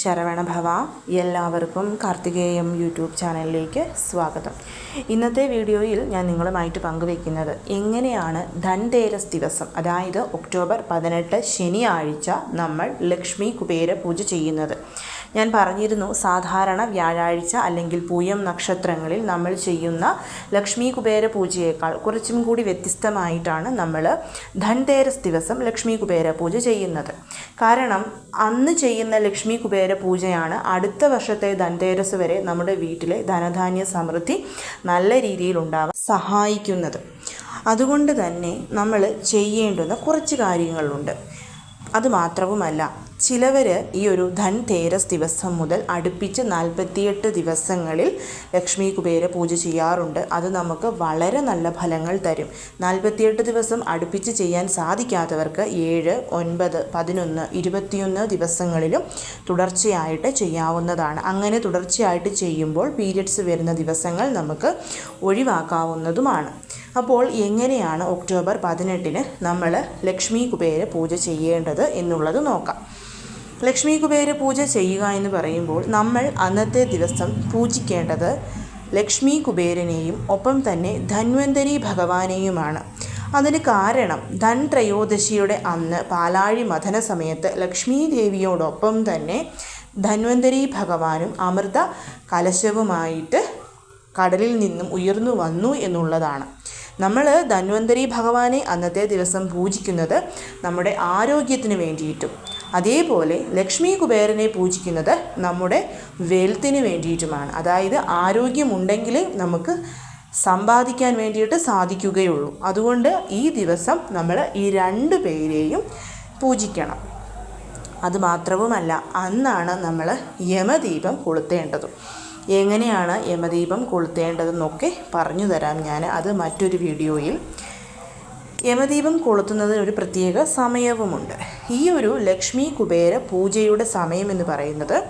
ശരവണ ഭവ. എല്ലാവർക്കും കാർത്തികേയം യൂട്യൂബ് ചാനലിലേക്ക് സ്വാഗതം. ഇന്നത്തെ വീഡിയോയിൽ ഞാൻ നിങ്ങളുമായിട്ട് പങ്കുവയ്ക്കുന്നത് എങ്ങനെയാണ് ധൻതേരസ് ദിവസം അതായത് ഒക്ടോബർ പതിനെട്ട് ശനിയാഴ്ച നമ്മൾ ലക്ഷ്മി കുബേര പൂജ ചെയ്യുന്നത്. ഞാൻ പറഞ്ഞിരുന്നു സാധാരണ വ്യാഴാഴ്ച അല്ലെങ്കിൽ പൂയം നക്ഷത്രങ്ങളിൽ നമ്മൾ ചെയ്യുന്ന ലക്ഷ്മി കുബേര പൂജയേക്കാൾ കുറച്ചും കൂടി വ്യത്യസ്തമായിട്ടാണ് നമ്മൾ ധൻതേരസ് ദിവസം ലക്ഷ്മി കുബേര പൂജ ചെയ്യുന്നത്. കാരണം അന്ന് ചെയ്യുന്ന ലക്ഷ്മി കുബേര പൂജയാണ് അടുത്ത വർഷത്തെ ധൻതേരസ് വരെ നമ്മുടെ വീട്ടിലെ ധനധാന്യ സമൃദ്ധി നല്ല രീതിയിൽ ഉണ്ടാവാൻ സഹായിക്കുന്നത്. അതുകൊണ്ട് തന്നെ നമ്മൾ ചെയ്യേണ്ടുന്ന കുറച്ച് കാര്യങ്ങളുണ്ട്. അതുമാത്രവുമല്ല ചിലവർ ഈ ഒരു ധൻ തേരസ് ദിവസം മുതൽ അടുപ്പിച്ച് നാൽപ്പത്തിയെട്ട് ദിവസങ്ങളിൽ ലക്ഷ്മി കുബേര പൂജ ചെയ്യാറുണ്ട്. അത് നമുക്ക് വളരെ നല്ല ഫലങ്ങൾ തരും. നാൽപ്പത്തിയെട്ട് ദിവസം അടുപ്പിച്ച് ചെയ്യാൻ സാധിക്കാത്തവർക്ക് ഏഴ് ഒൻപത് പതിനൊന്ന് ഇരുപത്തിയൊന്ന് ദിവസങ്ങളിലും തുടർച്ചയായിട്ട് ചെയ്യാവുന്നതാണ്. അങ്ങനെ തുടർച്ചയായിട്ട് ചെയ്യുമ്പോൾ പീരിയഡ്സ് വരുന്ന ദിവസങ്ങൾ നമുക്ക് ഒഴിവാക്കാവുന്നതുമാണ്. അപ്പോൾ എങ്ങനെയാണ് ഒക്ടോബർ പതിനെട്ടിന് നമ്മൾ ലക്ഷ്മി കുബേര പൂജ ചെയ്യേണ്ടത് എന്നുള്ളത് നോക്കാം. ലക്ഷ്മി കുബേര പൂജ ചെയ്യുക എന്ന് പറയുമ്പോൾ നമ്മൾ അന്നത്തെ ദിവസം പൂജിക്കേണ്ടത് ലക്ഷ്മി കുബേരനെയും ഒപ്പം തന്നെ ധന്വന്തരി ഭഗവാനെയുമാണ്. അതിന് കാരണം ധൻ ത്രയോദശിയുടെ അന്ന് പാലാഴി മഥന സമയത്ത് ലക്ഷ്മി ദേവിയോടൊപ്പം തന്നെ ധന്വന്തരി ഭഗവാനും അമൃത കലശവുമായിട്ട് കടലിൽ നിന്നും ഉയർന്നു വന്നു എന്നുള്ളതാണ്. നമ്മൾ ധന്വന്തരി ഭഗവാനെ അന്നത്തെ ദിവസം പൂജിക്കുന്നത് നമ്മുടെ ആരോഗ്യത്തിന് വേണ്ടിയിട്ടും അതേപോലെ ലക്ഷ്മി കുബേരനെ പൂജിക്കുന്നത് നമ്മുടെ വെൽത്തിന് വേണ്ടിയിട്ടുമാണ്. അതായത് ആരോഗ്യമുണ്ടെങ്കിൽ നമുക്ക് സമ്പാദിക്കാൻ വേണ്ടിയിട്ട് സാധിക്കുകയുള്ളൂ. അതുകൊണ്ട് ഈ ദിവസം നമ്മൾ ഈ രണ്ട് പേരെയും പൂജിക്കണം. അതുമാത്രവുമല്ല അന്നാണ് നമ്മൾ യമദീപം കൊളുത്തേണ്ടതും. എങ്ങനെയാണ് യമദീപം കൊളുത്തേണ്ടതെന്നൊക്കെ പറഞ്ഞു തരാം ഞാൻ അത് മറ്റൊരു വീഡിയോയിൽ. യമദീപം കൊളുത്തുന്നതിന് ഒരു പ്രത്യേക സമയവുമുണ്ട്. ഈ ഒരു ലക്ഷ്മി കുബേര പൂജയുടെ സമയമെന്ന് പറയുന്നത്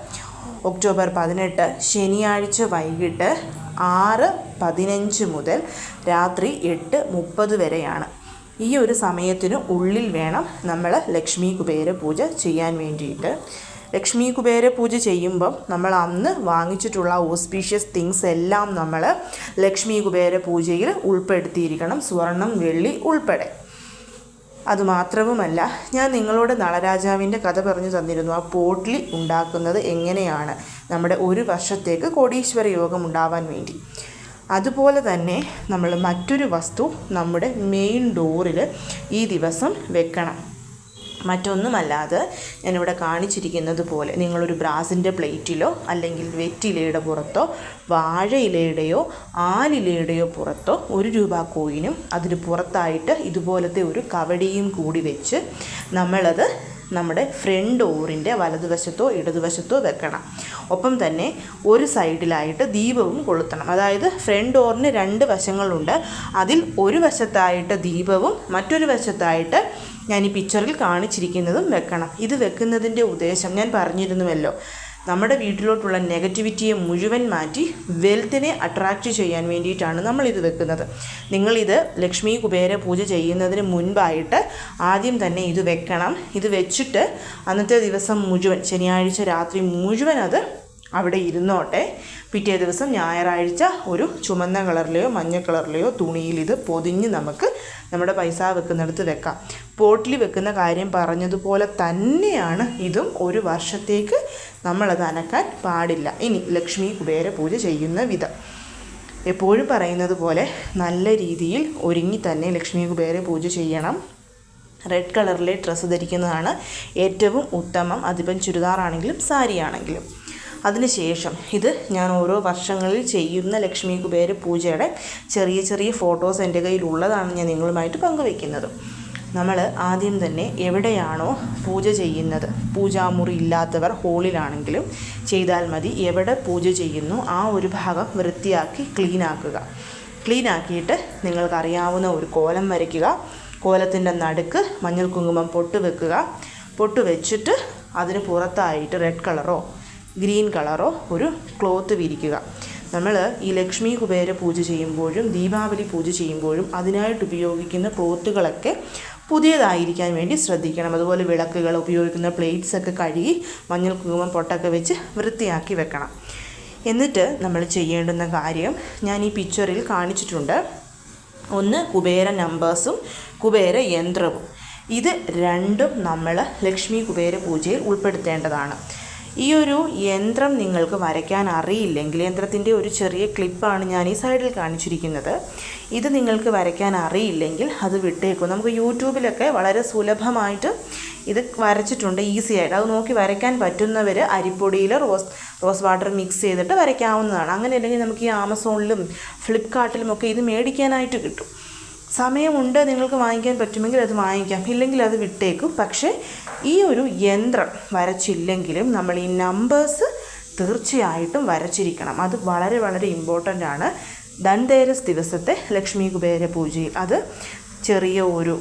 ഒക്ടോബർ പതിനെട്ട് ശനിയാഴ്ച വൈകിട്ട് ആറ് പതിനഞ്ച് മുതൽ രാത്രി എട്ട് മുപ്പത് വരെയാണ്. ഈ ഒരു സമയത്തിന് ഉള്ളിൽ വേണം നമ്മൾ ലക്ഷ്മി കുബേര പൂജ ചെയ്യാൻ വേണ്ടിയിട്ട്. ലക്ഷ്മി കുബേര പൂജ ചെയ്യുമ്പം നമ്മൾ അന്ന് വാങ്ങിച്ചിട്ടുള്ള ഓസ്പീഷ്യസ് തിങ്സ് എല്ലാം നമ്മൾ ലക്ഷ്മി കുബേര പൂജയിൽ ഉൾപ്പെടുത്തിയിരിക്കണം. സ്വർണം വെള്ളി ഉൾപ്പെടെ. അതുമാത്രവുമല്ല ഞാൻ നിങ്ങളോട് നളരാജാവിന്റെ കഥ പറഞ്ഞു തന്നിരുന്നു. ആ പോട്ട്ലി ഉണ്ടാക്കുന്നത് എങ്ങനെയാണ്? നമ്മുടെ ഒരു വർഷത്തേക്ക് കോടീശ്വര യോഗം ഉണ്ടാവാൻ വേണ്ടി. അതുപോലെ തന്നെ നമ്മൾ മറ്റൊരു വസ്തു നമ്മുടെ മെയിൻ ഡോറിൽ ഈ ദിവസം വെക്കണം. മറ്റൊന്നുമല്ലാതെ ഞാനിവിടെ കാണിച്ചിരിക്കുന്നത് പോലെ നിങ്ങളൊരു ബ്രാസിന്റെ പ്ലേറ്റിലോ അല്ലെങ്കിൽ വെറ്റിലയുടെ പുറത്തോ വാഴയിലയുടെയോ ആലിലയുടെയോ പുറത്തോ ഒരു രൂപ കോയിനും അതിന് പുറത്തായിട്ട് ഇതുപോലത്തെ ഒരു കവടിയും കൂടി വെച്ച് നമ്മളത് നമ്മുടെ ഫ്രണ്ട് ഓറിന്റെ വലതുവശത്തോ ഇടതുവശത്തോ വെക്കണം. ഒപ്പം തന്നെ ഒരു സൈഡിലായിട്ട് ദീപവും കൊളുത്തണം. അതായത് ഫ്രണ്ട് ഓറിന് രണ്ട് വശങ്ങളുണ്ട്. അതിൽ ഒരു വശത്തായിട്ട് ദീപവും മറ്റൊരു വശത്തായിട്ട് ഞാൻ ഈ പിക്ചറിൽ കാണിച്ചിരിക്കുന്നതും വെക്കണം. ഇത് വെക്കുന്നതിന്റെ ഉദ്ദേശം ഞാൻ പറഞ്ഞിരുന്നുവല്ലോ. നമ്മുടെ വീട്ടിലോട്ടുള്ള നെഗറ്റിവിറ്റിയെ മുഴുവൻ മാറ്റി വെൽത്തിനെ അട്രാക്റ്റ് ചെയ്യാൻ വേണ്ടിയിട്ടാണ് നമ്മളിത് വെക്കുന്നത്. നിങ്ങളിത് ലക്ഷ്മി കുബേര പൂജ ചെയ്യുന്നതിന് മുൻപായിട്ട് ആദ്യം തന്നെ ഇത് വെക്കണം. ഇത് വെച്ചിട്ട് അന്നത്തെ ദിവസം മുഴുവൻ ശനിയാഴ്ച രാത്രി മുഴുവൻ അത് അവിടെ ഇരുന്നോട്ടെ. പിറ്റേ ദിവസം ഞായറാഴ്ച ഒരു ചുമന്ന കളറിലെയോ മഞ്ഞ കളറിലെയോ തുണിയിൽ ഇത് പൊതിഞ്ഞ് നമുക്ക് നമ്മുടെ പൈസ വെക്കുന്നിടത്ത് വെക്കാം. പോട്ടിൽ വെക്കുന്ന കാര്യം പറഞ്ഞതുപോലെ തന്നെയാണ് ഇതും ഒരു വർഷത്തേക്ക് നമ്മളത് അനക്കാൻ പാടില്ല. ഇനി ലക്ഷ്മി കുബേര പൂജ ചെയ്യുന്ന വിധം. എപ്പോഴും പറയുന്നത് പോലെ നല്ല രീതിയിൽ ഒരുങ്ങി തന്നെ ലക്ഷ്മി കുബേര പൂജ ചെയ്യണം. റെഡ് കളറിലെ ഡ്രസ്സ് ധരിക്കുന്നതാണ് ഏറ്റവും ഉത്തമം. അതിപ്പം ചുരിദാറാണെങ്കിലും സാരി ആണെങ്കിലും അതിനുശേഷം ഇത് ഞാൻ ഓരോ വർഷങ്ങളിൽ ചെയ്യുന്ന ലക്ഷ്മി കുബേര പൂജയുടെ ചെറിയ ചെറിയ ഫോട്ടോസ് എന്റെ കയ്യിൽ ഉള്ളതാണ് ഞാൻ നിങ്ങളുമായിട്ട് പങ്കുവയ്ക്കുന്നത്. നമ്മൾ ആദ്യം തന്നെ എവിടെയാണോ പൂജ ചെയ്യുന്നത് പൂജാമുറി ഇല്ലാത്തവർ ഹോളിലാണെങ്കിലും ചെയ്താൽ മതി എവിടെ പൂജ ചെയ്യുന്നു ആ ഒരു ഭാഗം വൃത്തിയാക്കി ക്ലീനാക്കുക ക്ലീൻ ആക്കിയിട്ട് നിങ്ങൾക്കറിയാവുന്ന ഒരു കോലം വരയ്ക്കുക കോലത്തിന്റെ നടുക്ക് മഞ്ഞൾ കുങ്കുമം പൊട്ട് വെക്കുക പൊട്ട് വെച്ചിട്ട് അതിന് പുറത്തായിട്ട് റെഡ് കളറോ ഗ്രീൻ കളറോ ഒരു ക്ലോത്ത് വിരിക്കുക. നമ്മൾ ഈ ലക്ഷ്മി കുബേര പൂജ ചെയ്യുമ്പോഴും ദീപാവലി പൂജ ചെയ്യുമ്പോഴും അതിനായിട്ട് ഉപയോഗിക്കുന്ന ക്ലോത്തുകളൊക്കെ പുതിയതായിരിക്കാൻ വേണ്ടി ശ്രദ്ധിക്കണം. അതുപോലെ വിളക്കുകൾ ഉപയോഗിക്കുന്ന പ്ലേറ്റ്സൊക്കെ കഴുകി മഞ്ഞൾ കുങ്കുമം പൊട്ടൊക്കെ വെച്ച് വൃത്തിയാക്കി വെക്കണം. എന്നിട്ട് നമ്മൾ ചെയ്യേണ്ടുന്ന കാര്യം ഞാൻ ഈ പിക്ചറിൽ കാണിച്ചിട്ടുണ്ട്. ഒന്ന് കുബേര നമ്പേഴ്സും കുബേര യന്ത്രവും. ഇത് രണ്ടും നമ്മൾ ലക്ഷ്മി കുബേര പൂജയിൽ ഉൾപ്പെടുത്തേണ്ടതാണ്. ഈ ഒരു യന്ത്രം നിങ്ങൾക്ക് വരയ്ക്കാൻ അറിയില്ലെങ്കിൽ യന്ത്രത്തിന്റെ ഒരു ചെറിയ ക്ലിപ്പാണ് ഞാൻ ഈ സൈഡിൽ കാണിച്ചിരിക്കുന്നത്. ഇത് നിങ്ങൾക്ക് വരയ്ക്കാൻ അറിയില്ലെങ്കിൽ അത് വിട്ടേക്കും. നമുക്ക് യൂട്യൂബിലൊക്കെ വളരെ സുലഭമായിട്ട് ഇത് വരച്ചിട്ടുണ്ട് ഈസി ആയിട്ട്. അത് നോക്കി വരയ്ക്കാൻ പറ്റുന്നവർ അരിപ്പൊടിയിൽ റോസ് റോസ് വാട്ടർ മിക്സ് ചെയ്തിട്ട് വരയ്ക്കാവുന്നതാണ്. അങ്ങനെ അല്ലെങ്കിൽ നമുക്ക് ഈ ആമസോണിലും ഫ്ലിപ്കാർട്ടിലും ഒക്കെ ഇത് മേടിക്കാനായിട്ട് കിട്ടും. സമയമുണ്ട് നിങ്ങൾക്ക് വാങ്ങിക്കാൻ പറ്റുമെങ്കിൽ അത് വാങ്ങിക്കാം. ഇല്ലെങ്കിൽ അത് വിട്ടേക്കും. പക്ഷേ ഈ ഒരു യന്ത്രം വരച്ചില്ലെങ്കിലും നമ്മൾ ഈ നമ്പേഴ്സ് തീർച്ചയായിട്ടും വരച്ചിരിക്കണം. അത് വളരെ വളരെ ഇമ്പോർട്ടന്റ് ആണ്. ധൻതേരസ് ദിവസത്തെ ലക്ഷ്മി കുബേര പൂജയിൽ അത് ചെറിയ ഒരു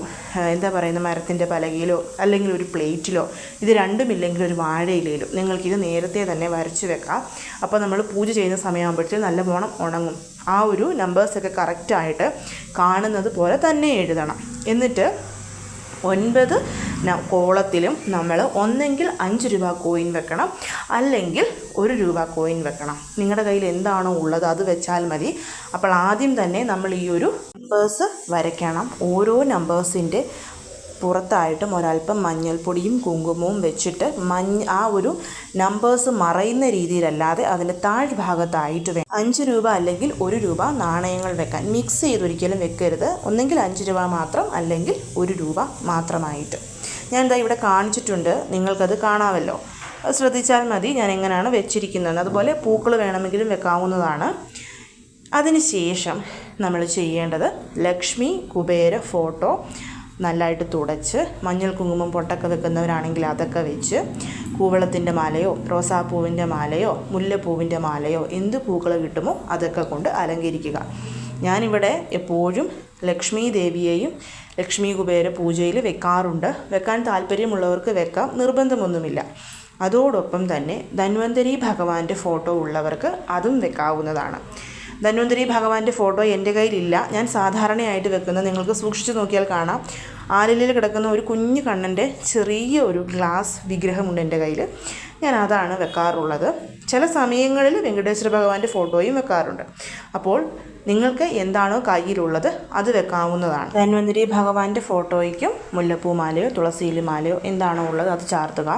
എന്താ പറയുന്ന മരത്തിന്റെ പലകയിലോ അല്ലെങ്കിൽ ഒരു പ്ലേറ്റിലോ ഇത് രണ്ടുമില്ലെങ്കിൽ ഒരു വാഴയിലയിലോ നിങ്ങൾക്കിത് നേരത്തെ തന്നെ വരച്ച് വെക്കാം. അപ്പോൾ നമ്മൾ പൂജ ചെയ്യുന്ന സമയമാകുമ്പോഴത്തേക്കും നല്ല പോണം ഉണങ്ങും. ആ ഒരു നമ്പേഴ്സൊക്കെ കറക്റ്റായിട്ട് കാണുന്നത് പോലെ തന്നെ എഴുതണം. എന്നിട്ട് ഒൻപത് കോളത്തിലും നമ്മൾ ഒന്നെങ്കിൽ അഞ്ച് രൂപ കോയിൻ വെക്കണം. അല്ലെങ്കിൽ ഒരു രൂപ കോയിൻ വെക്കണം. നിങ്ങളുടെ കയ്യിൽ എന്താണോ ഉള്ളത് അത് വെച്ചാൽ മതി. അപ്പോൾ ആദ്യം തന്നെ നമ്മൾ ഈ ഒരു നമ്പേഴ്സ് വരയ്ക്കണം. ഓരോ നമ്പേഴ്സിന്റെ പുറത്തായിട്ടും ഒരല്പം മഞ്ഞൾപ്പൊടിയും കുങ്കുമവും വെച്ചിട്ട് മഞ്ഞ ആ ഒരു നമ്പേഴ്സ് മറയുന്ന രീതിയിലല്ലാതെ അതിന്റെ താഴ്ഭാഗത്തായിട്ട് വേണം അഞ്ച് രൂപ അല്ലെങ്കിൽ ഒരു രൂപ നാണയങ്ങൾ വെക്കാൻ. മിക്സ് ചെയ്തൊരിക്കലും വെക്കരുത്. ഒന്നെങ്കിൽ അഞ്ച് രൂപ മാത്രം അല്ലെങ്കിൽ ഒരു രൂപ മാത്രമായിട്ട്. ഞാൻ എന്താ ഇവിടെ കാണിച്ചിട്ടുണ്ട്. നിങ്ങൾക്കത് കാണാമല്ലോ. ശ്രദ്ധിച്ചാൽ മതി. ഞാൻ എങ്ങനെയാണ് വെച്ചിരിക്കുന്നത്. അതുപോലെ പൂക്കൾ വേണമെങ്കിലും വെക്കാവുന്നതാണ്. അതിനുശേഷം നമ്മൾ ചെയ്യേണ്ടത് ലക്ഷ്മി കുബേര ഫോട്ടോ. നല്ലതായിട്ട് തുടച്ച് മഞ്ഞൾ കുങ്കുമം പൊട്ടൊക്കെ വെക്കുന്നവരാണെങ്കിൽ അതൊക്കെ വെച്ച് കൂവളത്തിന്റെ മാലയോ റോസാപ്പൂവിന്റെ മാലയോ മുല്ലപ്പൂവിന്റെ മാലയോ എന്ത് പൂക്കൾ കിട്ടുമോ അതൊക്കെ കൊണ്ട് അലങ്കരിക്കുക. ഞാനിവിടെ എപ്പോഴും ലക്ഷ്മി ദേവിയെയും ലക്ഷ്മി കുബേര പൂജയിൽ വെക്കാറുണ്ട്. വെക്കാൻ താല്പര്യമുള്ളവർക്ക് വെക്കാം നിർബന്ധമൊന്നുമില്ല. അതോടൊപ്പം തന്നെ ധന്വന്തരി ഭഗവാന്റെ ഫോട്ടോ ഉള്ളവർക്ക് അതും വെക്കാവുന്നതാണ്. ധന്വന്തരി ഭഗവാന്റെ ഫോട്ടോ എന്റെ കയ്യിലില്ല. ഞാൻ സാധാരണയായിട്ട് വെക്കുന്നത് നിങ്ങൾക്ക് സൂക്ഷിച്ചു നോക്കിയാൽ കാണാം. ആലിലിൽ കിടക്കുന്ന ഒരു കുഞ്ഞു കണ്ണന്റെ ചെറിയ ഒരു ഗ്ലാസ് വിഗ്രഹമുണ്ട് എന്റെ കയ്യിൽ. ഞാൻ അതാണ് വെക്കാറുള്ളത്. ചില സമയങ്ങളിൽ വെങ്കടേശ്വര ഭഗവാന്റെ ഫോട്ടോയും വെക്കാറുണ്ട്. അപ്പോൾ നിങ്ങൾക്ക് എന്താണോ കയ്യിലുള്ളത് അത് വെക്കാവുന്നതാണ്. ധന്വന്തരി ഭഗവാന്റെ ഫോട്ടോയ്ക്കും മുല്ലപ്പൂ മാലയോ തുളസിയിലി മാലയോ എന്താണോ ഉള്ളത് അത് ചാർത്തുക.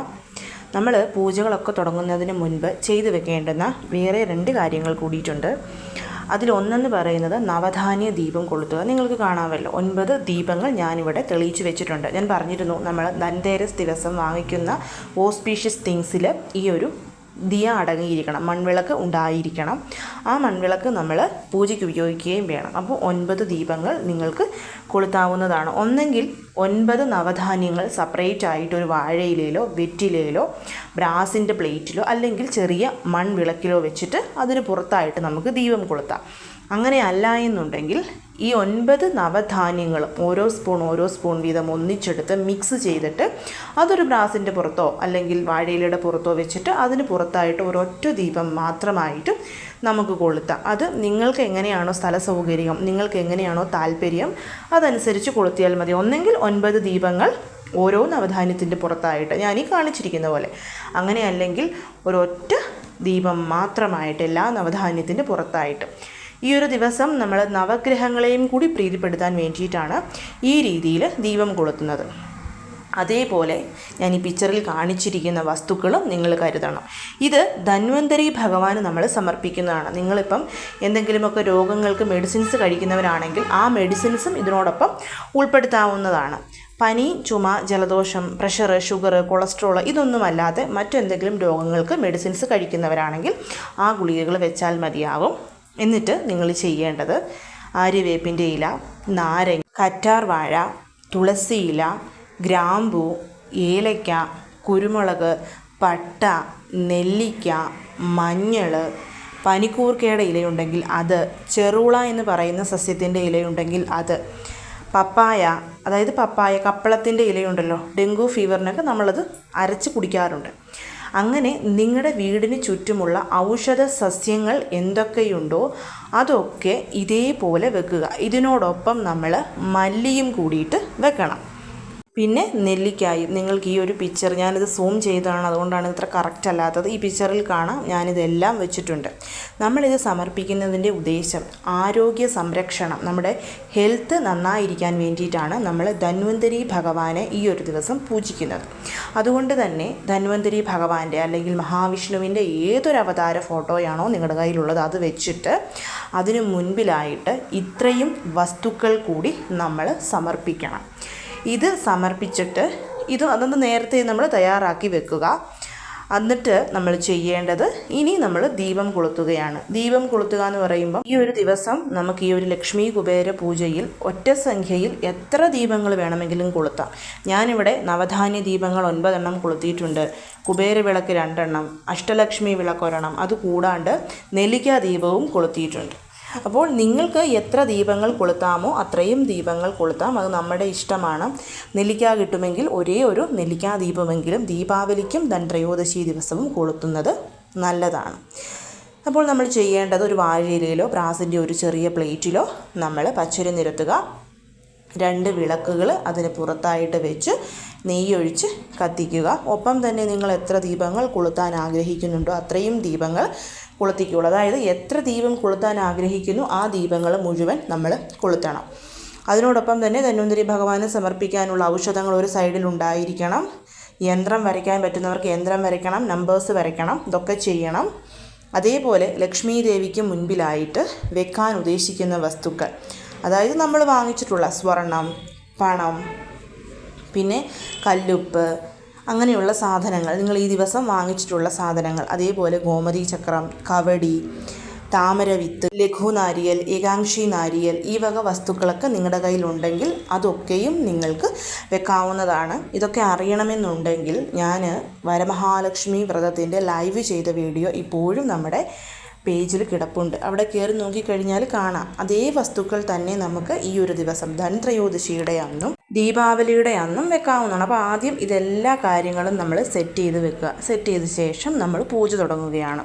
നമ്മൾ പൂജകളൊക്കെ തുടങ്ങുന്നതിന് മുൻപ് ചെയ്തു വെക്കേണ്ടുന്ന വേറെ രണ്ട് കാര്യങ്ങൾ കൂടിയിട്ടുണ്ട്. അതിലൊന്നെന്ന് പറയുന്നത് നവധാന്യ ദീപം കൊളുത്തുക. നിങ്ങൾക്ക് കാണാമല്ലോ. ഒൻപത് ദീപങ്ങൾ ഞാനിവിടെ തെളിയിച്ചു വെച്ചിട്ടുണ്ട്. ഞാൻ പറഞ്ഞിരുന്നു നമ്മൾ ധൻതേരസ് ദിവസം വാങ്ങിക്കുന്ന ഓസ്പീഷ്യസ് തിങ്സിൽ ഈ ഒരു ദിയ അടങ്ങിയിരിക്കണം. മൺവിളക്ക് ഉണ്ടായിരിക്കണം. ആ മൺവിളക്ക് നമ്മൾ പൂജയ്ക്ക് ഉപയോഗിക്കുകയും വേണം. അപ്പോൾ ഒൻപത് ദീപങ്ങൾ നിങ്ങൾക്ക് കൊളുത്താവുന്നതാണ്. ഒന്നെങ്കിൽ ഒൻപത് നവധാന്യങ്ങൾ സെപ്പറേറ്റ് ആയിട്ട് ഒരു വാഴയിലയിലോ വെറ്റിലയിലോ ബ്രാസിന്റെ പ്ലേറ്റിലോ അല്ലെങ്കിൽ ചെറിയ മൺവിളക്കിലോ വെച്ചിട്ട് അതിന് പുറത്തായിട്ട് നമുക്ക് ദീപം കൊളുത്താം. അങ്ങനെ അല്ല എന്നുണ്ടെങ്കിൽ ഈ ഒൻപത് നവധാന്യങ്ങളും ഓരോ സ്പൂൺ ഓരോ സ്പൂൺ വീതം ഒന്നിച്ചെടുത്ത് മിക്സ് ചെയ്തിട്ട് അതൊരു ബ്രാസിന്റെ പുറത്തോ അല്ലെങ്കിൽ വാഴയിലയുടെ പുറത്തോ വെച്ചിട്ട് അതിന് പുറത്തായിട്ട് ഒരൊറ്റ ദീപം മാത്രമായിട്ട് നമുക്ക് കൊളുത്താം. അത് നിങ്ങൾക്ക് എങ്ങനെയാണോ സ്ഥല സൗകര്യം നിങ്ങൾക്ക് എങ്ങനെയാണോ താല്പര്യം അതനുസരിച്ച് കൊളുത്തിയാൽ മതി. ഒന്നെങ്കിൽ ഒൻപത് ദീപങ്ങൾ ഓരോ നവധാന്യത്തിന്റെ പുറത്തായിട്ട് ഞാൻ ഈ കാണിച്ചിരിക്കുന്ന പോലെ. അങ്ങനെ അല്ലെങ്കിൽ ഒരൊറ്റ ദീപം മാത്രമായിട്ട് എല്ലാ നവധാന്യത്തിന്റെ പുറത്തായിട്ട്. ഈ ഒരു ദിവസം നമ്മൾ നവഗ്രഹങ്ങളെയും കൂടി പ്രീതിപ്പെടുത്താൻ വേണ്ടിയിട്ടാണ് ഈ രീതിയിൽ ദീപം കൊളുത്തുന്നത്. അതേപോലെ ഞാൻ ഈ പിക്ചറിൽ കാണിച്ചിരിക്കുന്ന വസ്തുക്കളും നിങ്ങൾ കരുതണം. ഇത് ധന്വന്തരി ഭഗവാന് നമ്മൾ സമർപ്പിക്കുന്നതാണ്. നിങ്ങളിപ്പം എന്തെങ്കിലുമൊക്കെ രോഗങ്ങൾക്ക് മെഡിസിൻസ് കഴിക്കുന്നവരാണെങ്കിൽ ആ മെഡിസിൻസും ഇതിനോടൊപ്പം ഉൾപ്പെടുത്താവുന്നതാണ്. പനി ചുമ ജലദോഷം പ്രഷർ ഷുഗർ കൊളസ്ട്രോൾ ഇതൊന്നുമല്ലാതെ മറ്റെന്തെങ്കിലും രോഗങ്ങൾക്ക് മെഡിസിൻസ് കഴിക്കുന്നവരാണെങ്കിൽ ആ ഗുളികകൾ വെച്ചാൽ മതിയാവും. എന്നിട്ട് നിങ്ങൾ ചെയ്യേണ്ടത് ആര്യവേപ്പിന്റെ ഇല നാരങ്ങ കറ്റാർ വാഴ തുളസി ഇല ഗ്രാമ്പു ഏലയ്ക്ക കുരുമുളക് പട്ട നെല്ലിക്ക മഞ്ഞൾ പനിക്കൂർക്കയുടെ ഇലയുണ്ടെങ്കിൽ അത് ചെറുള എന്ന് പറയുന്ന സസ്യത്തിന്റെ ഇലയുണ്ടെങ്കിൽ അത് പപ്പായ അതായത് പപ്പായ കപ്പളത്തിന്റെ ഇലയുണ്ടല്ലോ ഡെങ്കു ഫീവറിനൊക്കെ നമ്മളത് അരച്ച് കുടിക്കാറുണ്ട്. അങ്ങനെ നിങ്ങളുടെ വീടിന് ചുറ്റുമുള്ള ഔഷധ സസ്യങ്ങൾ എന്തൊക്കെയുണ്ടോ അതൊക്കെ ഇതേപോലെ വെക്കുക. ഇതിനോടൊപ്പം നമ്മൾ മല്ലിയും കൂടിയിട്ട് വെക്കണം. പിന്നെ നെല്ലിക്കായും. നിങ്ങൾക്ക് ഈ ഒരു പിക്ചർ ഞാനിത് സൂം ചെയ്തതാണ്. അതുകൊണ്ടാണ് ഇത്ര കറക്റ്റ് അല്ലാത്തത്. ഈ പിക്ചറിൽ കാണാം ഞാനിതെല്ലാം വെച്ചിട്ടുണ്ട്. നമ്മളിത് സമർപ്പിക്കുന്നതിന്റെ ഉദ്ദേശം ആരോഗ്യ സംരക്ഷണം. നമ്മുടെ ഹെൽത്ത് നന്നായിരിക്കാൻ വേണ്ടിയിട്ടാണ് നമ്മൾ ധന്വന്തരി ഭഗവാനെ ഈ ഒരു ദിവസം പൂജിക്കുന്നത്. അതുകൊണ്ട് തന്നെ ധന്വന്തരി ഭഗവാന്റെ അല്ലെങ്കിൽ മഹാവിഷ്ണുവിന്റെ ഏതൊരു അവതാര ഫോട്ടോയാണോ നിങ്ങളുടെ കയ്യിലുള്ളത് അത് വെച്ചിട്ട് അതിനു മുൻപിലായിട്ട് ഇത്രയും വസ്തുക്കൾ കൂടി നമ്മൾ സമർപ്പിക്കണം. ഇത് സമർപ്പിച്ചിട്ട് ഇത് അതൊന്ന് നേരത്തെ നമ്മൾ തയ്യാറാക്കി വെക്കുക. എന്നിട്ട് നമ്മൾ ചെയ്യേണ്ടത് ഇനി നമ്മൾ ദീപം കൊളുത്തുകയാണ്. ദീപം കൊളുത്തുക എന്ന് പറയുമ്പോൾ ഈ ഒരു ദിവസം നമുക്ക് ഈ ഒരു ലക്ഷ്മി കുബേര പൂജയിൽ ഒറ്റ സംഖ്യയിൽ എത്ര ദീപങ്ങൾ വേണമെങ്കിലും കൊളുത്താം. ഞാനിവിടെ നവധാന്യ ദീപങ്ങൾ ഒൻപതെണ്ണം കൊളുത്തിയിട്ടുണ്ട്. കുബേര വിളക്ക് രണ്ടെണ്ണം അഷ്ടലക്ഷ്മി വിളക്ക് ഒരെണ്ണം അതുകൂടാണ്ട് നെല്ലിക്ക ദീപവും കൊളുത്തിയിട്ടുണ്ട്. അപ്പോൾ നിങ്ങൾക്ക് എത്ര ദീപങ്ങൾ കൊളുത്താമോ അത്രയും ദീപങ്ങൾ കൊളുത്താം. അത് നമ്മുടെ ഇഷ്ടമാണ്. നെല്ലിക്ക കിട്ടുമെങ്കിൽ ഒരേ ഒരു നെല്ലിക്കാ ദീപമെങ്കിലും ദീപാവലിക്കും ധൻത്രയോദശി ദിവസവും കൊളുത്തുന്നത് നല്ലതാണ്. അപ്പോൾ നമ്മൾ ചെയ്യേണ്ടത് ഒരു വാഴയിലയിലോ ബ്രാസിന്റെ ഒരു ചെറിയ പ്ലേറ്റിലോ നമ്മൾ പച്ചരി നിരത്തുക. രണ്ട് വിളക്കുകൾ അതിന് പുറത്തായിട്ട് വെച്ച് നെയ്യൊഴിച്ച് കത്തിക്കുക. ഒപ്പം തന്നെ നിങ്ങൾ എത്ര ദീപങ്ങൾ കൊളുത്താൻ ആഗ്രഹിക്കുന്നുണ്ടോ അത്രയും ദീപങ്ങൾ കൊളുത്തിക്കുള്ളൂ അതായത് എത്ര ദീപം കൊളുത്താൻ ആഗ്രഹിക്കുന്നു ആ ദീപങ്ങൾ മുഴുവൻ നമ്മൾ കൊളുത്തണം. അതിനോടൊപ്പം തന്നെ ധന്വന്തരി ഭഗവാന് സമർപ്പിക്കാനുള്ള ഔഷധങ്ങൾ ഒരു സൈഡിൽ ഉണ്ടായിരിക്കണം. യന്ത്രം വരയ്ക്കാൻ പറ്റുന്നവർക്ക് യന്ത്രം വരയ്ക്കണം നമ്പേഴ്സ് വരയ്ക്കണം ഇതൊക്കെ ചെയ്യണം. അതേപോലെ ലക്ഷ്മി ദേവിക്ക് മുൻപിലായിട്ട് വെക്കാൻ ഉദ്ദേശിക്കുന്ന വസ്തുക്കൾ. അതായത് നമ്മൾ വാങ്ങിച്ചിട്ടുള്ള സ്വർണം പണം പിന്നെ കല്ലുപ്പ് അങ്ങനെയുള്ള സാധനങ്ങൾ. നിങ്ങൾ ഈ ദിവസം വാങ്ങിച്ചിട്ടുള്ള സാധനങ്ങൾ. അതേപോലെ ഗോമതി ചക്രം കവടി താമരവിത്ത് ലഘു നാരിയൽ ഏകാംക്ഷി നാരിയൽ ഈ വക വസ്തുക്കളൊക്കെ നിങ്ങളുടെ കയ്യിലുണ്ടെങ്കിൽ അതൊക്കെയും നിങ്ങൾക്ക് വെക്കാവുന്നതാണ്. ഇതൊക്കെ അറിയണമെന്നുണ്ടെങ്കിൽ ഞാൻ വരമഹാലക്ഷ്മി വ്രതത്തിന്റെ ലൈവ് ചെയ്ത വീഡിയോ ഇപ്പോഴും നമ്മുടെ പേജിൽ കിടപ്പുണ്ട്. അവിടെ കയറി നോക്കിക്കഴിഞ്ഞാൽ കാണാം. അതേ വസ്തുക്കൾ തന്നെ നമുക്ക് ഈ ഒരു ദിവസം ധൻത്രയോദശിയുടെ അന്നും ദീപാവലിയുടെ അന്നും വെക്കാവുന്നതാണ്. അപ്പോൾ ആദ്യം ഇതെല്ലാ കാര്യങ്ങളും നമ്മൾ സെറ്റ് ചെയ്ത് വെക്കുക. സെറ്റ് ചെയ്ത ശേഷം നമ്മൾ പൂജ തുടങ്ങുകയാണ്.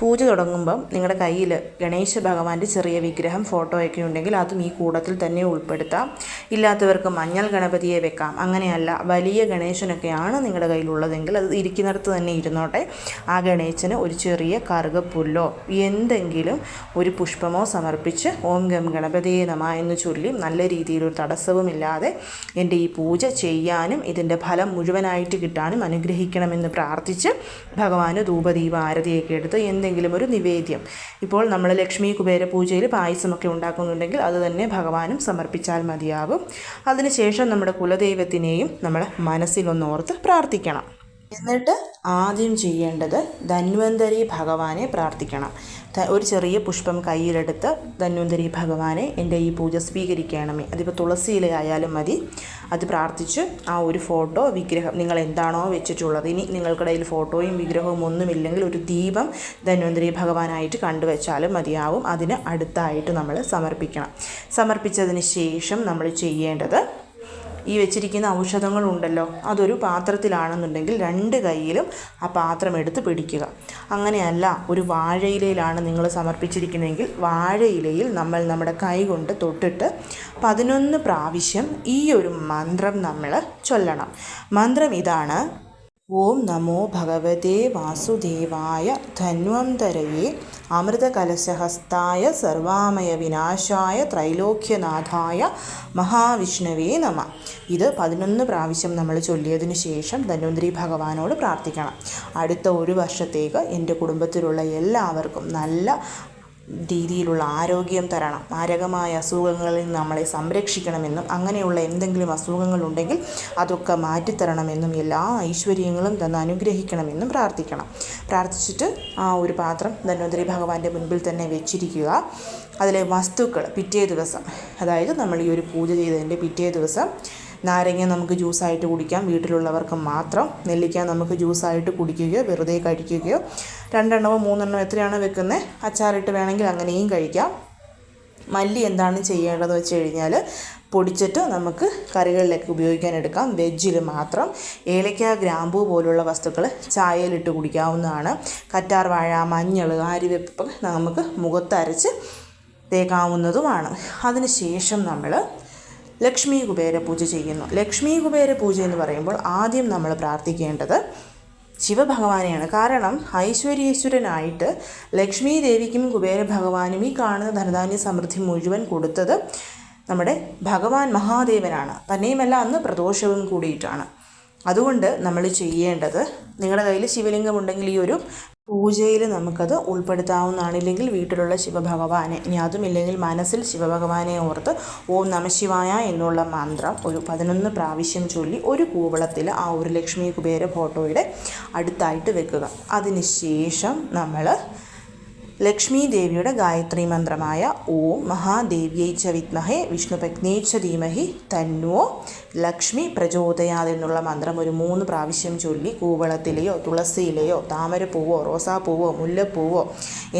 പൂജ തുടങ്ങുമ്പം നിങ്ങളുടെ കയ്യിൽ ഗണേശ ഭഗവാന്റെ ചെറിയ വിഗ്രഹം ഫോട്ടോയൊക്കെ ഉണ്ടെങ്കിൽ അതും ഈ കൂടത്തിൽ തന്നെ ഉൾപ്പെടുത്താം. ഇല്ലാത്തവർക്ക് മഞ്ഞൾ ഗണപതിയെ വെക്കാം. അങ്ങനെയല്ല വലിയ ഗണേശനൊക്കെയാണ് നിങ്ങളുടെ കയ്യിലുള്ളതെങ്കിൽ അത് ഇരിക്കുന്നിടത്ത് തന്നെ ഇരുന്നോട്ടെ. ആ ഗണേശന് ഒരു ചെറിയ കറുകപ്പുല്ലോ എന്തെങ്കിലും ഒരു പുഷ്പമോ സമർപ്പിച്ച് ഓം ഗം ഗണപതിയെ നമ എന്ന് ചൊല്ലി നല്ല രീതിയിൽ ഒരു തടസ്സവുമില്ലാതെ എന്റെ ഈ പൂജ ചെയ്യാനും ഇതിന്റെ ഫലം മുഴുവനായിട്ട് കിട്ടാനും അനുഗ്രഹിക്കണമെന്ന് പ്രാർത്ഥിച്ച് ഭഗവാന് ധൂപദീപ ആരതിയൊക്കെ എടുത്ത് എന്തെങ്കിലും ഒരു നിവേദ്യം. ഇപ്പോൾ നമ്മൾ ലക്ഷ്മി കുബേര പൂജയിൽ പായസമൊക്കെ ഉണ്ടാക്കുന്നുണ്ടെങ്കിൽ അത് തന്നെ ഭഗവാനും സമർപ്പിച്ചാൽ മതിയാവും അതിനുശേഷം നമ്മുടെ കുലദൈവത്തിനെയും നമ്മൾ മനസ്സിലൊന്നോർത്ത് പ്രാർത്ഥിക്കണം. എന്നിട്ട് ആദ്യം ചെയ്യേണ്ടത് ധന്വന്തരി ഭഗവാനെ പ്രാർത്ഥിക്കണം. ഒരു ചെറിയ പുഷ്പം കയ്യിലെടുത്ത് ധന്വന്തരി ഭഗവാനെ എന്റെ ഈ പൂജ സ്വീകരിക്കണമേ. അതിപ്പോൾ തുളസി ഇലയായാലും മതി. അത് പ്രാർത്ഥിച്ച് ആ ഒരു ഫോട്ടോ വിഗ്രഹം നിങ്ങൾ എന്താണോ വെച്ചിട്ടുള്ളത് ഇനി നിങ്ങൾക്കിടയിൽ ഫോട്ടോയും വിഗ്രഹവും ഒന്നുമില്ലെങ്കിൽ ഒരു ദീപം ധന്വന്തരി ഭഗവാനായിട്ട് കണ്ടുവച്ചാലും മതിയാവും. അതിന് അടുത്തായിട്ട് നമ്മൾ സമർപ്പിക്കണം. സമർപ്പിച്ചതിന് ശേഷം നമ്മൾ ചെയ്യേണ്ടത് ഈ വെച്ചിരിക്കുന്ന ഔഷധങ്ങളുണ്ടല്ലോ അതൊരു പാത്രത്തിലാണെന്നുണ്ടെങ്കിൽ രണ്ട് കൈയിലും ആ പാത്രം എടുത്ത് പിടിക്കുക. അങ്ങനെയല്ല ഒരു വാഴയിലയിലാണ് നിങ്ങൾ സമർപ്പിച്ചിരിക്കുന്നതെങ്കിൽ വാഴയിലയിൽ നമ്മൾ നമ്മുടെ കൈ കൊണ്ട് തൊട്ടിട്ട് പതിനൊന്ന് പ്രാവശ്യം ഈ ഒരു മന്ത്രം നമ്മൾ ചൊല്ലണം. മന്ത്രം ഇതാണ് ഓം നമോ ഭഗവതേ വാസുദേവായ ധന്വന്തരയെ അമൃതകലശഹസ്തായ സർവാമയ വിനാശായ ത്രൈലോക്യനാഥായ മഹാവിഷ്ണവേ നമ. ഇത് പതിനൊന്ന് പ്രാവശ്യം നമ്മൾ ചൊല്ലിയതിനു ശേഷം ധന്വന്തരി ഭഗവാനോട് പ്രാർത്ഥിക്കണം. അടുത്ത ഒരു വർഷത്തേക്ക് എന്റെ കുടുംബത്തിലുള്ള എല്ലാവർക്കും നല്ല രീതിയിലുള്ള ആരോഗ്യം തരണം. മാരകമായ അസുഖങ്ങളിൽ നമ്മളെ സംരക്ഷിക്കണമെന്നും അങ്ങനെയുള്ള എന്തെങ്കിലും അസുഖങ്ങളുണ്ടെങ്കിൽ അതൊക്കെ മാറ്റിത്തരണമെന്നും എല്ലാ ഐശ്വര്യങ്ങളും തന്ന് അനുഗ്രഹിക്കണമെന്നും പ്രാർത്ഥിക്കണം. പ്രാർത്ഥിച്ചിട്ട് ആ ഒരു പാത്രം ധന്വന്തരി ഭഗവാന്റെ മുൻപിൽ തന്നെ വെച്ചിരിക്കുക. അതിലെ വസ്തുക്കൾ പിറ്റേ ദിവസം അതായത് നമ്മൾ ഈ ഒരു പൂജ ചെയ്തതിന്റെ പിറ്റേ ദിവസം നാരങ്ങ നമുക്ക് ജ്യൂസായിട്ട് കുടിക്കാം. വീട്ടിലുള്ളവർക്ക് മാത്രം നെല്ലിക്ക നമുക്ക് ജ്യൂസായിട്ട് കുടിക്കുകയോ വെറുതെ കഴിക്കുകയോ രണ്ടെണ്ണമോ മൂന്നെണ്ണമോ എത്രയാണ് വെക്കുന്നത് അച്ചാറിട്ട് വേണമെങ്കിൽ അങ്ങനെയും കഴിക്കാം. മല്ലി എന്താണ് ചെയ്യേണ്ടതെന്ന് വെച്ച് കഴിഞ്ഞാൽ പൊടിച്ചിട്ട് നമുക്ക് കറികളിലേക്ക് ഉപയോഗിക്കാൻ എടുക്കാം. വെജിൽ മാത്രം. ഏലക്ക ഗ്രാമ്പു പോലുള്ള വസ്തുക്കൾ ചായയിലിട്ട് കുടിക്കാവുന്നതാണ്. കറ്റാർ വാഴ മഞ്ഞൾ ആരിവെപ്പ് നമുക്ക് മുഖത്തരച്ച് തേക്കാവുന്നതുമാണ്. അതിനുശേഷം നമ്മൾ ലക്ഷ്മി കുബേര പൂജ ചെയ്യുന്നു. ലക്ഷ്മി കുബേര പൂജ എന്ന് പറയുമ്പോൾ ആദ്യം നമ്മൾ പ്രാർത്ഥിക്കേണ്ടത് ശിവഭഗവാനെയാണ്. കാരണം ഐശ്വര്യേശ്വരനായിട്ട് ലക്ഷ്മി ദേവിക്കും കുബേര ഭഗവാനും ഈ കാണുന്ന ധനധാന്യ സമൃദ്ധി മുഴുവൻ കൊടുത്തത് നമ്മുടെ ഭഗവാൻ മഹാദേവനാണ്. തന്നെയുമല്ല അന്ന് പ്രദോഷവും കൂടിയിട്ടാണ്. അതുകൊണ്ട് നമ്മൾ ചെയ്യേണ്ടത് നിങ്ങളുടെ കയ്യിൽ ശിവലിംഗം ഉണ്ടെങ്കിൽ ഈ ഒരു പൂജയിൽ നമുക്കത് ഉൾപ്പെടുത്താവുന്നതാണ്. ഇല്ലെങ്കിൽ വീട്ടിലുള്ള ശിവഭഗവാനെ ഇനി അതുമില്ലെങ്കിൽ മനസ്സിൽ ശിവഭഗവാനെ ഓർത്ത് ഓം നമശിവായ എന്നുള്ള മന്ത്രം ഒരു പതിനൊന്ന് പ്രാവശ്യം ചൊല്ലി ഒരു കൂവളത്തിൽ ആ ഒരു ലക്ഷ്മി കുബേര ഫോട്ടോയുടെ അടുത്തായിട്ട് വെക്കുക. അതിനുശേഷം നമ്മൾ ലക്ഷ്മി ദേവിയുടെ ഗായത്രി മന്ത്രമായ ഓം മഹാദേവ്യൈ ച വിദ്മഹേ വിഷ്ണു ച ധീമഹി തന്നോ ലക്ഷ്മി പ്രചോദയാത് എന്നുള്ള മന്ത്രം ഒരു മൂന്ന് പ്രാവശ്യം ചൊല്ലി കൂവളത്തിലെയോ തുളസിയിലെയോ താമരപ്പൂവോ റോസാപ്പൂവോ മുല്ലപ്പൂവോ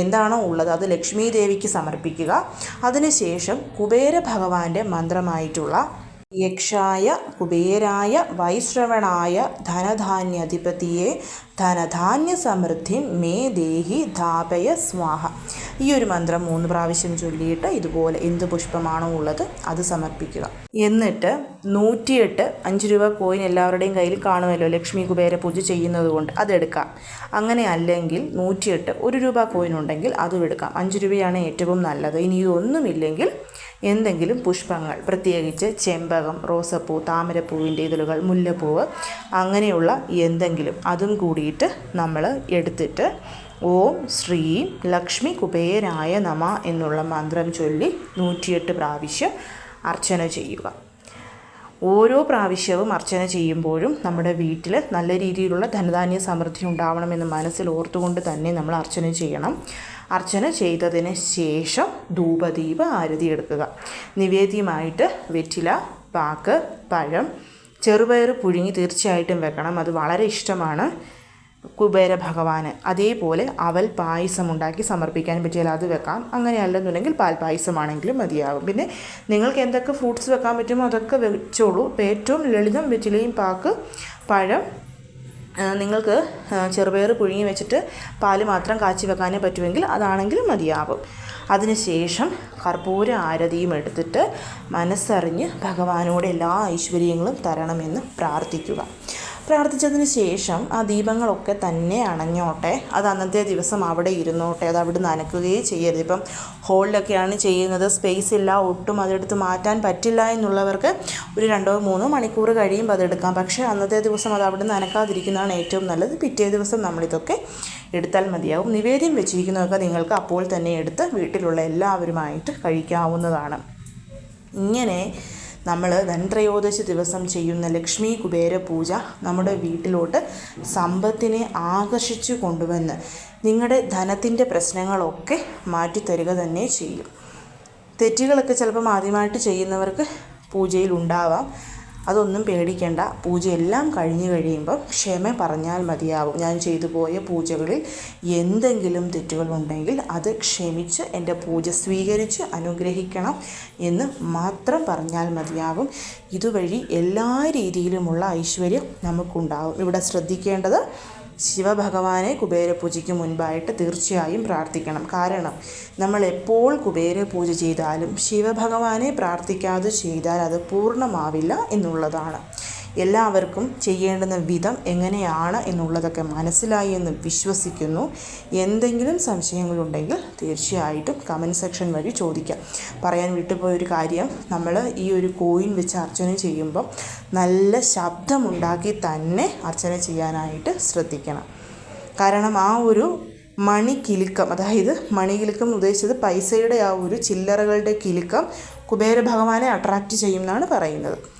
എന്താണോ ഉള്ളത് അത് ലക്ഷ്മി ദേവിക്ക് സമർപ്പിക്കുക. അതിനുശേഷം കുബേര ഭഗവാന്റെ മന്ത്രമായിട്ടുള്ള യക്ഷായ കുബേരായ വൈശ്രവണായ ധനധാന്യധിപതിയെ ധനധാന്യ സമൃദ്ധി മേ ദേഹി ധാപയ സ്വാഹ. ഈ ഒരു മന്ത്രം മൂന്ന് പ്രാവശ്യം ചൊല്ലിയിട്ട് ഇതുപോലെ എന്ത് പുഷ്പമാണോ ഉള്ളത് അത് സമർപ്പിക്കുക. എന്നിട്ട് നൂറ്റിയെട്ട് അഞ്ച് രൂപ കോയിൻ എല്ലാവരുടെയും കയ്യിൽ കാണുമല്ലോ ലക്ഷ്മി കുബേര പൂജ ചെയ്യുന്നത് കൊണ്ട് അതെടുക്കാം അങ്ങനെ അല്ലെങ്കിൽ നൂറ്റിയെട്ട് ഒരു രൂപ കോയിൻ ഉണ്ടെങ്കിൽ അതും എടുക്കാം. അഞ്ച് രൂപയാണ് ഏറ്റവും നല്ലത്. ഇനി ഇതൊന്നുമില്ലെങ്കിൽ എന്തെങ്കിലും പുഷ്പങ്ങൾ പ്രത്യേകിച്ച് ചെമ്പകം റോസപ്പൂ താമരപ്പൂവിന്റെ ഇതളുകൾ മുല്ലപ്പൂവ് അങ്ങനെയുള്ള എന്തെങ്കിലും അതും കൂടിയിട്ട് നമ്മൾ എടുത്തിട്ട് ഓം ശ്രീ ലക്ഷ്മി കുബേരായ നമ എന്നുള്ള മന്ത്രം ചൊല്ലി നൂറ്റിയെട്ട് പ്രാവശ്യം അർച്ചന ചെയ്യുക. ഓരോ പ്രാവശ്യവും അർച്ചന ചെയ്യുമ്പോഴും നമ്മുടെ വീട്ടിൽ നല്ല രീതിയിലുള്ള ധനധാന്യ സമൃദ്ധി ഉണ്ടാവണമെന്ന് മനസ്സിൽ ഓർത്തുകൊണ്ട് തന്നെ നമ്മൾ അർച്ചന ചെയ്യണം. അർച്ചന ചെയ്തതിന് ശേഷം ധൂപദീപ ആരതി എടുക്കുക. നിവേദ്യമായിട്ട് വെറ്റില പാക്ക് പഴം ചെറുപയർ പുഴുങ്ങി തീർച്ചയായിട്ടും വെക്കണം. അത് വളരെ ഇഷ്ടമാണ് കുബേര ഭഗവാന്. അതേപോലെ അവൽ പായസം ഉണ്ടാക്കി സമർപ്പിക്കാൻ പറ്റിയാൽ അത് വെക്കാം. അങ്ങനെയല്ലെന്നുണ്ടെങ്കിൽ പാൽ പായസമാണെങ്കിലും മതിയാകും. പിന്നെ നിങ്ങൾക്ക് എന്തൊക്കെ ഫ്രൂട്ട്സ് വെക്കാൻ പറ്റുമോ അതൊക്കെ വെച്ചോളൂ. ഏറ്റവും ലളിതം വെറ്റിലയും പാക്ക് പഴം നിങ്ങൾക്ക് ചെറുപയർ പുഴുങ്ങി വെച്ചിട്ട് പാൽ മാത്രം കാച്ചി വെക്കാനേ പറ്റുമെങ്കിൽ അതാണെങ്കിലും മതിയാവും. അതിനുശേഷം കർപ്പൂര ആരതിയും എടുത്തിട്ട് മനസ്സറിഞ്ഞ് ഭഗവാനോട് എല്ലാ ഐശ്വര്യങ്ങളും തരണമെന്ന് പ്രാർത്ഥിക്കുക. പ്രാർത്ഥിച്ചതിന് ശേഷം ആ ദീപങ്ങളൊക്കെ തന്നെ അണഞ്ഞോട്ടെ. അത് അന്നത്തെ ദിവസം അവിടെ ഇരുന്നോട്ടെ. അത് അവിടെ നനക്കുകയേ ചെയ്യരുത്. ഇപ്പം ഹോളിലൊക്കെയാണ് ചെയ്യുന്നത്. സ്പേസ് ഇല്ല ഒട്ടും അതെടുത്ത് മാറ്റാൻ പറ്റില്ല എന്നുള്ളവർക്ക് ഒരു രണ്ടോ മൂന്നോ മണിക്കൂർ കഴിയുമ്പോൾ അതെടുക്കാം പക്ഷേ അന്നത്തെ ദിവസം അത് അവിടെ നനക്കാതിരിക്കുന്നതാണ് ഏറ്റവും നല്ലത്. പിറ്റേ ദിവസം നമ്മളിതൊക്കെ എടുത്താൽ മതിയാവും. നിവേദ്യം വെച്ചിരിക്കുന്നതൊക്കെ നിങ്ങൾക്ക് അപ്പോൾ തന്നെ എടുത്ത് വീട്ടിലുള്ള എല്ലാവരുമായിട്ട് കഴിക്കാവുന്നതാണ്. ഇങ്ങനെ നമ്മൾ ധൻത്രയോദശി ദിവസം ചെയ്യുന്ന ലക്ഷ്മി കുബേര പൂജ നമ്മുടെ വീട്ടിലോട്ട് സമ്പത്തിനെ ആകർഷിച്ചു കൊണ്ടുവന്ന് നിങ്ങളുടെ ധനത്തിന്റെ പ്രശ്നങ്ങളൊക്കെ മാറ്റിത്തരിക തന്നെ ചെയ്യും. തെറ്റുകളൊക്കെ ചിലപ്പം ആദ്യമായിട്ട് ചെയ്യുന്നവർക്ക് പൂജയിൽ ഉണ്ടാവാം. അതൊന്നും പേടിക്കേണ്ട. പൂജയെല്ലാം കഴിഞ്ഞു കഴിയുമ്പോൾ ക്ഷമ പറഞ്ഞാൽ മതിയാവും. ഞാൻ ചെയ്തു പോയ പൂജകളിൽ എന്തെങ്കിലും തെറ്റുകളുണ്ടെങ്കിൽ അത് ക്ഷമിച്ച് എന്റെ പൂജ സ്വീകരിച്ച് അനുഗ്രഹിക്കണം എന്ന് മാത്രം പറഞ്ഞാൽ മതിയാവും. ഇതുവഴി എല്ലാ രീതിയിലുമുള്ള ഐശ്വര്യം നമുക്കുണ്ടാവും. ഇവിടെ ശ്രദ്ധിക്കേണ്ടത് ശിവഭഗവാനെ കുബേരപൂജയ്ക്ക് മുൻപായിട്ട് തീർച്ചയായും പ്രാർത്ഥിക്കണം. കാരണം നമ്മൾ എപ്പോൾ കുബേര പൂജ ചെയ്താലും ശിവഭഗവാനെ പ്രാർത്ഥിക്കാതെ ചെയ്താൽ അത് പൂർണമാവില്ല എന്നുള്ളതാണ്. എല്ലാവർക്കും ചെയ്യേണ്ടുന്ന വിധം എങ്ങനെയാണ് എന്നുള്ളതൊക്കെ മനസ്സിലായി എന്ന് വിശ്വസിക്കുന്നു. എന്തെങ്കിലും സംശയങ്ങളുണ്ടെങ്കിൽ തീർച്ചയായിട്ടും കമന്റ് സെക്ഷൻ വഴി ചോദിക്കാം. പറയാൻ വിട്ടുപോയൊരു കാര്യം നമ്മൾ ഈ ഒരു കോയിൻ വെച്ച് അർച്ചന ചെയ്യുമ്പം നല്ല ശബ്ദമുണ്ടാക്കി തന്നെ അർച്ചന ചെയ്യാനായിട്ട് ശ്രദ്ധിക്കണം. കാരണം ആ ഒരു മണി കിലുക്കം അതായത് മണി കിലുക്കം എന്ന് ഉദ്ദേശിച്ചത് പൈസയുടെ ആ ഒരു ചില്ലറകളുടെ കിലുക്കം കുബേര ഭഗവാനെ അട്രാക്റ്റ് ചെയ്യുമെന്നാണ് പറയുന്നത്.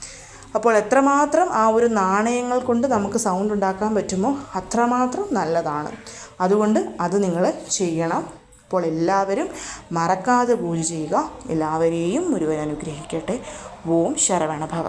അപ്പോൾ എത്രമാത്രം ആ ഒരു നാണയങ്ങൾ കൊണ്ട് നമുക്ക് സൗണ്ട് ഉണ്ടാക്കാൻ പറ്റുമോ അത്രമാത്രം നല്ലതാണ്. അതുകൊണ്ട് അത് നിങ്ങൾ ചെയ്യണം. അപ്പോൾ എല്ലാവരും മറക്കാതെ പൂജ ചെയ്യുക. എല്ലാവരെയും ഒരുവൻ അനുഗ്രഹിക്കട്ടെ. ഓം ശരവണഭവ.